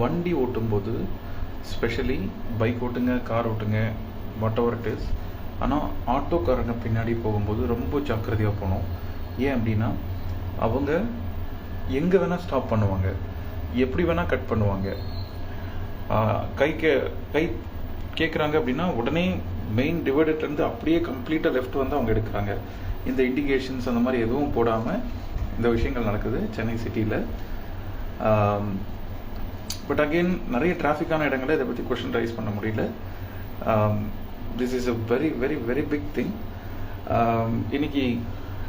வண்டி ஓட்டும்போது specially bike ஓட்டுங்க கார் ஓட்டுங்க வாட் எவர் இட் இஸ் ஆனால் ஆட்டோக்காரங்க பின்னாடி போகும்போது ரொம்ப ஜாக்கிரதையாக போகணும். ஏன் அப்படின்னா அவங்க எங்கே வேணால் ஸ்டாப் பண்ணுவாங்க. எப்படி வேணால் கட் பண்ணுவாங்க. கை கே கை கேட்குறாங்க அப்படின்னா உடனே மெயின் டிவைடட்லேருந்து அப்படியே கம்ப்ளீட்டாக லெஃப்ட் வந்து அவங்க எடுக்கிறாங்க. இந்த இண்டிகேஷன்ஸ் அந்த மாதிரி எதுவும் போடாமல் இந்த விஷயங்கள் நடக்குது சென்னை சிட்டியில் பட் அகெயின் நிறைய டிராஃபிக்கான இடங்களில் இதை பற்றி கொஷின் ரைஸ் பண்ண முடியல. This is a very very very big thing இன்னைக்கு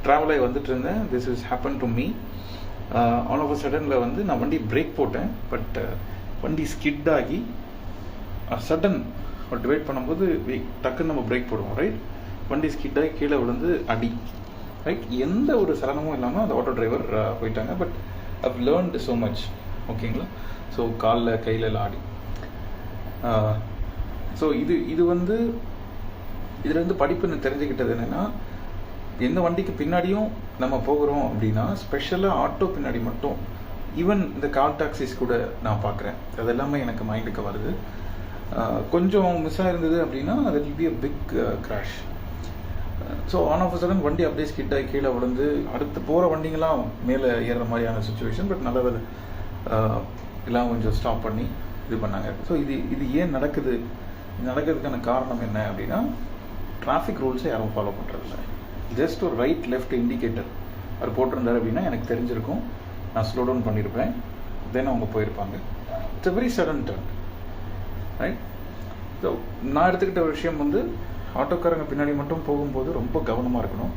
ட்ராவல் ஆகி வந்துட்டு இருந்தேன். This is happen to me all of a சடனில் வந்து நான் uh, வண்டி பிரேக் போட்டேன். பட் வண்டி ஸ்கிட் ஆகி சடன் ஒரு டிவைட் பண்ணும்போது டக்குன்னு நம்ம பிரேக் போடுவோம் ரைட் வண்டி ஸ்கிட் ஆகி கீழே விழுந்து அடி. ரைட் எந்த ஒரு சலனமும் இல்லாமல் அந்த ஆட்டோ டிரைவர் uh, போயிட்டாங்க. But I've learned so much ஓகேங்களா? ஸோ காலில் கையில் எல்லாம் ஆடி. ஸோ இது இது வந்து இதுலேருந்து படிப்பு நான் தெரிஞ்சுக்கிட்டது என்னன்னா எந்த வண்டிக்கு பின்னாடியும் நம்ம போகிறோம் அப்படின்னா ஸ்பெஷலாக ஆட்டோ பின்னாடி மட்டும் ஈவன் இந்த கால் டாக்ஸிஸ் கூட நான் பார்க்குறேன். அது எல்லாமே எனக்கு மைண்டுக்கு வருது. கொஞ்சம் மிஸ் ஆயிருந்தது அப்படின்னா அது will be a big crash so on of sudden வண்டி அப்படியே ஸ்கிட்டாகி கீழே விழுந்து அடுத்து போகிற வண்டிங்கெல்லாம் மேலே ஏறுற மாதிரியான சுச்சுவேஷன் பட் நல்ல எல்லாம் கொஞ்சம் ஸ்டாப் பண்ணி இது பண்ணாங்க. ஸோ இது இது ஏன் நடக்குது? நடக்கிறதுக்கான காரணம் என்ன அப்படின்னா டிராஃபிக் ரூல்ஸை யாரும் ஃபாலோ பண்ணுறதில்ல ஜஸ்ட் ஒரு ரைட் லெஃப்ட் இண்டிகேட்டர் அவர் போட்டிருந்தாரு அப்படின்னா எனக்கு தெரிஞ்சிருக்கும். நான் ஸ்லோ டவுன் பண்ணியிருப்பேன் தென் அவங்க போயிருப்பாங்க. It's a very sudden turn right so நான் எடுத்துக்கிட்ட ஒரு விஷயம் வந்து ஆட்டோக்காரங்க பின்னாடி மட்டும் போகும்போது ரொம்ப கவனமாக இருக்கணும்.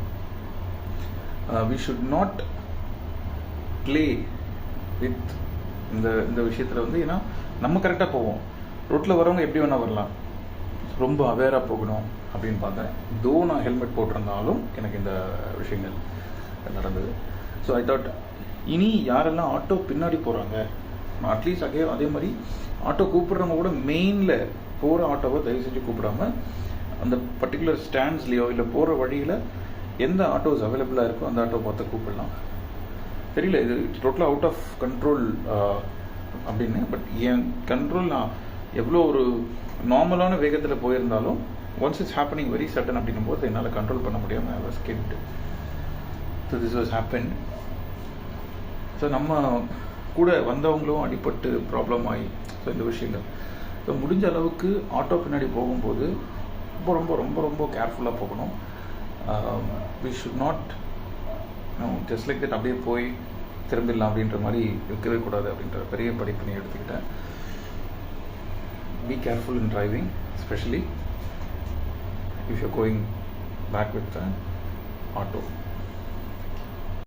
We should not play with இந்த இந்த விஷயத்தில் வந்து ஏன்னா நம்ம கரெக்டாக போவோம். ரோட்டில் வரவங்க எப்படி வேணால் வரலாம். ரொம்ப அவேராக போகணும் அப்படின்னு பார்த்தேன். தோ நான் ஹெல்மெட் போட்டிருந்தாலும் எனக்கு இந்த விஷயங்கள் நடந்தது. ஸோ ஐ தாட் இனி யாரெல்லாம் ஆட்டோ பின்னாடி போகிறாங்க அட்லீஸ்ட் அதே அதே மாதிரி ஆட்டோ கூப்பிடுறவங்க கூட மெயினில் போகிற ஆட்டோவை தயவு செஞ்சு கூப்பிடாம அந்த பர்டிகுலர் ஸ்டாண்ட்ஸ்லேயோ இல்லை போகிற வழியில் எந்த ஆட்டோஸ் அவைலபிளாக இருக்கோ அந்த ஆட்டோ பார்த்து கூப்பிடலாம். தெரியல இது டோட்டலாக அவுட் ஆஃப் கண்ட்ரோல் அப்படின்னு. பட் என் கண்ட்ரோல் நான் எவ்வளோ ஒரு நார்மலான வேகத்தில் போயிருந்தாலும் ஒன்ஸ் இட்ஸ் ஹேப்பனிங் வெரி சட்டன் அப்படின்னும் போது என்னால் கண்ட்ரோல் பண்ண முடியாமல் I was so this was happen so நம்ம கூட வந்தவங்களும் அடிபட்டு ப்ராப்ளம் ஆகி ஸோ இந்த விஷயங்கள். ஸோ முடிஞ்ச அளவுக்கு ஆட்டோ பின்னாடி போகும்போது ரொம்ப ரொம்ப ரொம்ப ரொம்ப கேர்ஃபுல்லாக போகணும். We should not just like that அப்படியே போய் திரும்பிடலாம் அப்படின்ற மாதிரி இருக்கவே கூடாது அப்படின்ற பெரிய படிப்பினை எடுத்துக்கிட்டேன். Be careful in driving specially if you going back with auto